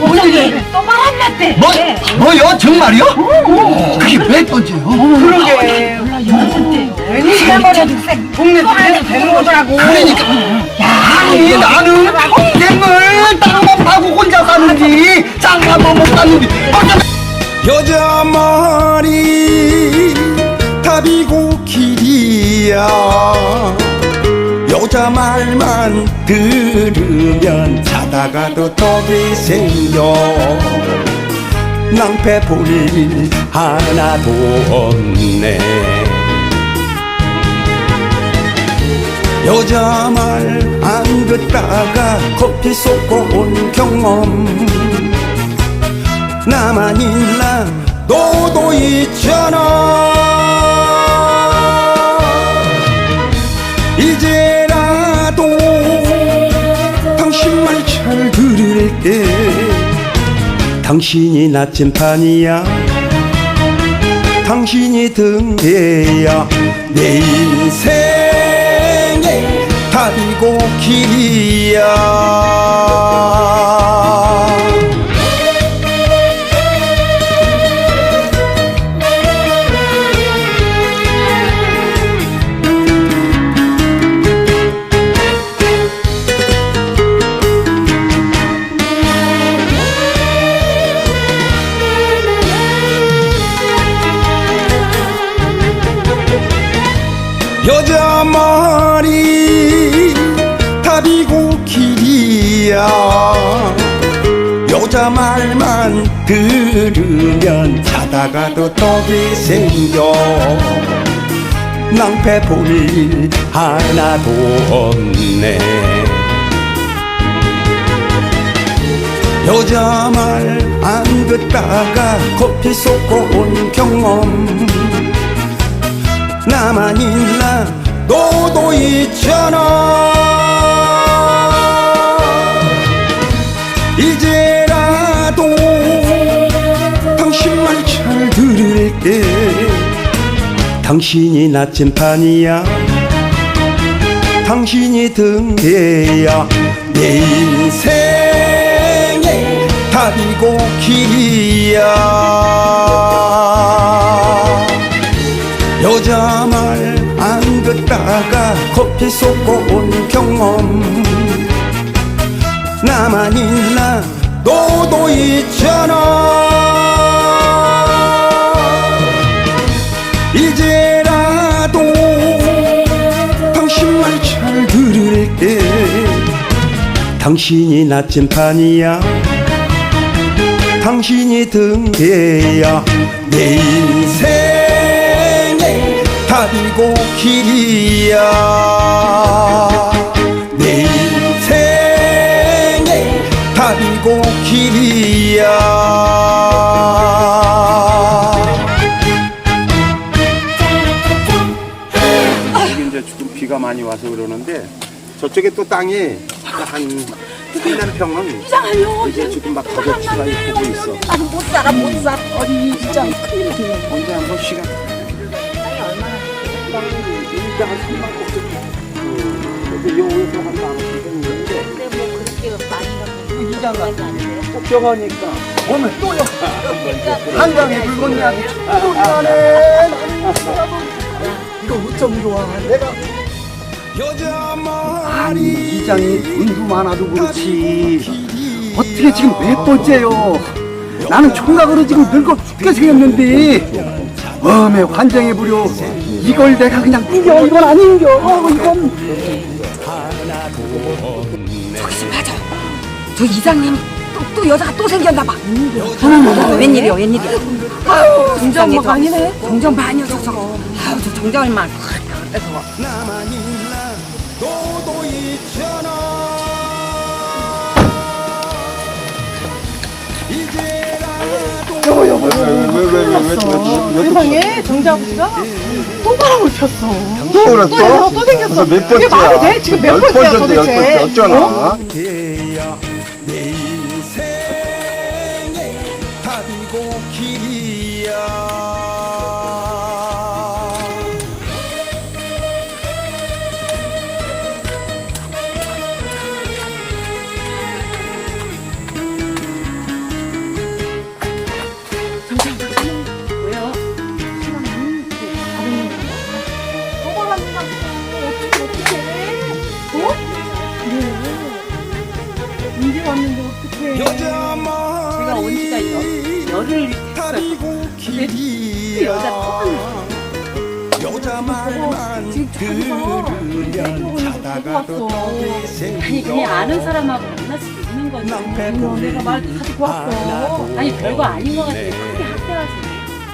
오늘이 또 말았났대. 뭐, 뭐요? 정말요? 그게 몇 번째요? 그러게. 웬일이야 동네 다녀도 되는 거더라고. 그러니까 아니 나는 평생을 땅만 파고 혼자 사는지 장가만 못 갔는데 어쩌면 여자 말이 답이고 길이야 여자 말만 들으면 자다가도 떡이 생겨. 낭패 볼일 하나도 없네. 여자 말 안 듣다가 커피 쏟고 온 경험. 나만 일나 너도 있잖아. 이제 들을게 당신이 나침판이야. 당신이 등대야. 내 인생의 답이고 길이야 여자 말만 들으면 자다가도 떡이 생겨. 낭패 볼 일 하나도 없네. 여자 말 안 듣다가 커피 쏟고 온 경험. 나만 일나? 너도 있잖아 당신이 나침판이야. 당신이 등대야 내 인생의 답이고 길이야. 여자 말 안 듣다가 커피 쏟고 온 경험. 나만 일나 너도 있잖아 당신이 나침판이야. 당신이 등대야. 내 인생의 답이고 길이야. 내 인생의 답이고 길이야. 여기 이제 지금 비가 많이 와서 그러는데 저쪽에 또 땅이 한 3만 평은 이제 지금 막 가격추가 있고 있어. 나는 못 살아 못 살아. 아니 진짜. 큰일 났네. 언제 한번 시간. 일당 한 3만 꼭 근데 요 위에서 한 만원 있는데. 근데 뭐 그렇게 많이 갖고 걱정하니까 오늘 또 역사 한강에 물건이 아주 천국이라네 이거 어쩜 좋아. 내가 아니 이장이 돈도 많아도 그렇지 어떻게 지금 몇 번째요 나는 총각으로 지금 늙어 죽게 생겼는데 어메 환장해 부려 이걸 내가 그냥 이겨 이건 안 이겨 어, 이건 저 이장님 또, 또 여자가 또 생겼나 봐. 어머, 웬일이야 웬일이야. 아유 정정막 아니네. 정정 많이 녀석서. 아유 저 정정을만. 나만 일 이제라도 세상에 정자 아버지가 또 바람을 폈어. 또 그랬어? 또, 또 생겼어. 몇 그게 번째야? 말이 돼? 지금 몇 열 번째야 번째, 열 도대체? 번째 어? 어쩌나? 돼 들으면 자다가도 아니 그냥 아는 사람하고 만날 수도 있는 거지. 내가 말 가지고 왔어. 아니 별거 아닌 것 같아. 크게 학대하지.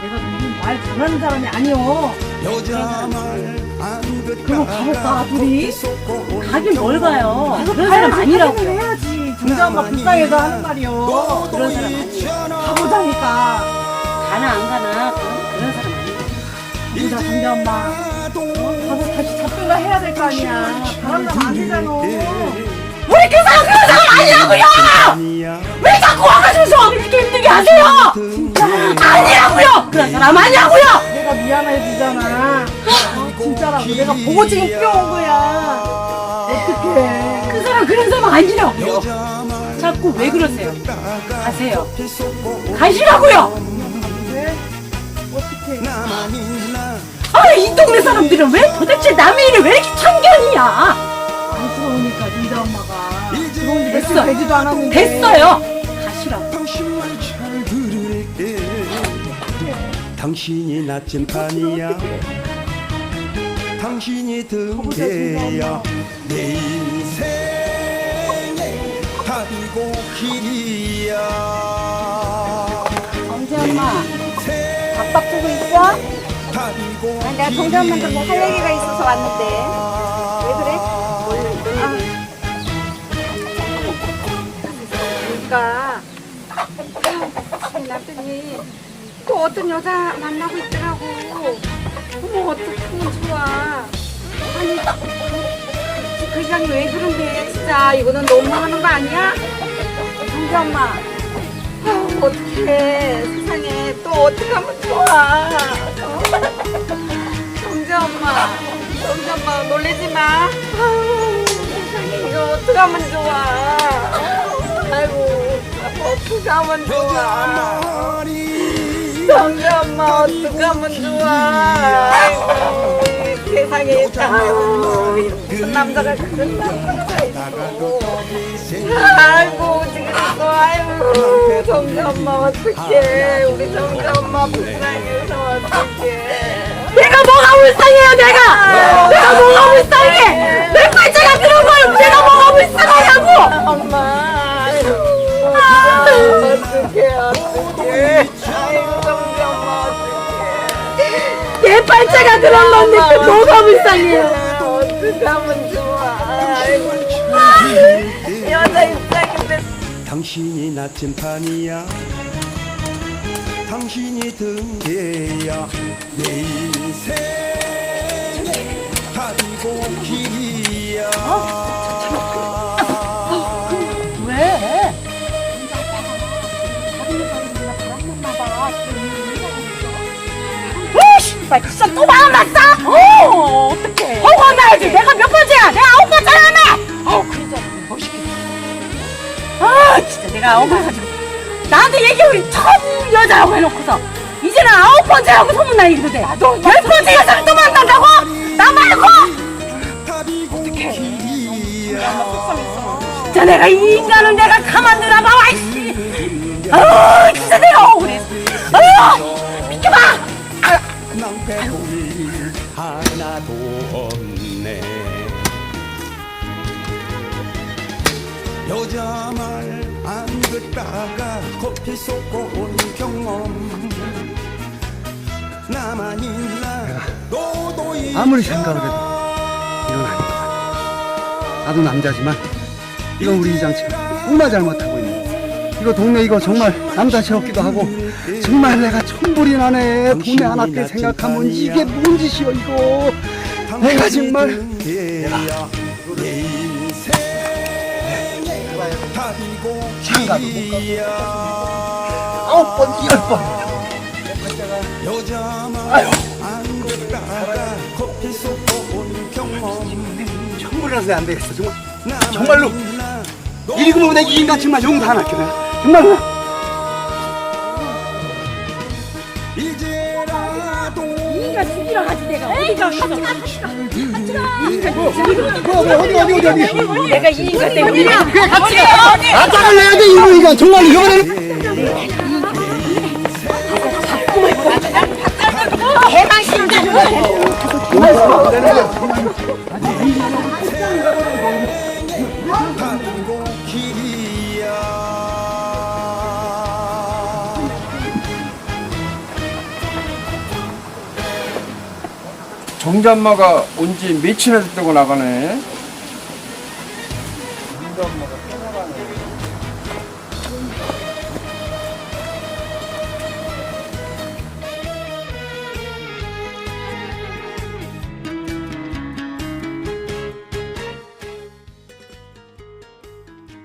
내가 무슨 말 잘하는 사람이 아니오. 그럼 가볼까, 둘이? 가긴 뭘 가요. 그런 사람 아니라고. 해야지. 정자 엄마 불쌍해서 하는 말이오. 그런 사람 아니야. 가보자니까. 가나 안 가나 그런, 사람 아니야. 가보자, 정자 엄마. 어? 가서 다시 잡든가 해야 될 거 아니야. 바람 나면 안 되잖아. 우리 그 사람 그 사람 아니라고요! 왜 자꾸 와가지고 저 이렇게 힘들게 하세요! 아니라고요! 그런 사람 아니라고요! 내가 미안해 주잖아. 어, 진짜라고. 내가 보고 지금 뛰어온 거야. 어떡해. 그 사람 그런 사람 아니라고요! 자꾸 왜 그러세요? 가세요. 가시라고요! 네? 어떡해. 아, 이 동네 사람들은 왜 도대체 남의 일을 왜 이렇게 참견이야! 안쓰러우니까 진짜 엄마가. 들어온 지 됐어. 며칠 되지도 않았는데. 됐어요! 가시라고. 당신 잘 당신이 나침판이야 당신이 등대야 내 인생의 답이고 길이야 언제 엄마? 인생 박박 두고 있어? 답이고 내가 동자 엄마한테 뭐할 얘기가 있어서 왔는데. 왜 그래? 그러니까 아유, 남편이 또 어떤 여자 만나고 있더라고. 어머 어떡하면 좋아. 아니 그 이상이 왜 그런데 진짜 이거는 너무하는 거 아니야? 정재 엄마. 아유 어떡해 세상에 또 어떻게 하면 좋아. 어? 정재 엄마. 정재 엄마 놀래지 마. 아유 세상에 이거 어떻게 하면 좋아. 아이고 어떻게 하면 좋아. 정재 엄마 어떻게 하면 좋아. 아이고 이 세상에 아유 무슨 남자가 그런 남자가 있어. 아이고 지금 또 아이고 정재 엄마 어떡해. 우리 정재 엄마 불쌍해서 어떡해. 내가 뭐가 불쌍해요, 내가! 내가 뭐가 불쌍해! 내 팔자가 그런 걸 내가 뭐가 불쌍하냐고! 엄마 아이고 어떡해 어떡해 아이고 정재 엄마 어떡해 내 팔자가 그런 건데 그 뭐가 불쌍해요? 어떻게 하면 당신이 나침판이야 당신이 등대야 내 인생 답이고 길이야 왜? 오, 씨발, 진짜 또 마음 났어? 어, 어떡해. 허구 나야지. 내가 몇 번째야? 내가 아홉 내가 아홉 번 가지고. 나한테 얘기 우리 처음 여자라고 해놓고서. 이제는 아홉 번째라고 소문나 이러대. 열 번째 여자를 또 만난다고? 나 말고! 진짜 내가 이 인간을 내가 가만두나 봐, 와이씨! 아우, 진짜 내가 억울해. 아유, 비켜봐! 낭패볼 하나도 없네 여자 말안 듣다가 커피 쏟고 온 경험. 나만 있나? 너도 있나? 아무리 생각을 해도 이건 같아. 나도 남자지만 이건 우리 이장 친구 정말 잘못하고 있는 거야. 이거 동네 이거 정말 남자스럽기도 하고 정말 내가 천불이 나네. 동네 하나 때 생각하면 이게 뭔 짓이여 이거? 내가 정말 인생 답이고 장가도 길이야. 아홉 번 열 번. 경험. 천불이라서 안 되겠어. 정말. 정말로. 있나 읽으면 내이 인간 정말 용서 안 할게 내가. 정말로 이제라도 네가 죽이러 가지 내가. 어디가 같이 가 뭐, 뭐, 어디 어디 어디 어디 내가 이 인간 때문에 같이 가 아짝을 내야 돼 이거 이거 정말로 이번에는 영자 엄마가 온 지 며칠이나 됐다고 나가네. 영자 엄마가.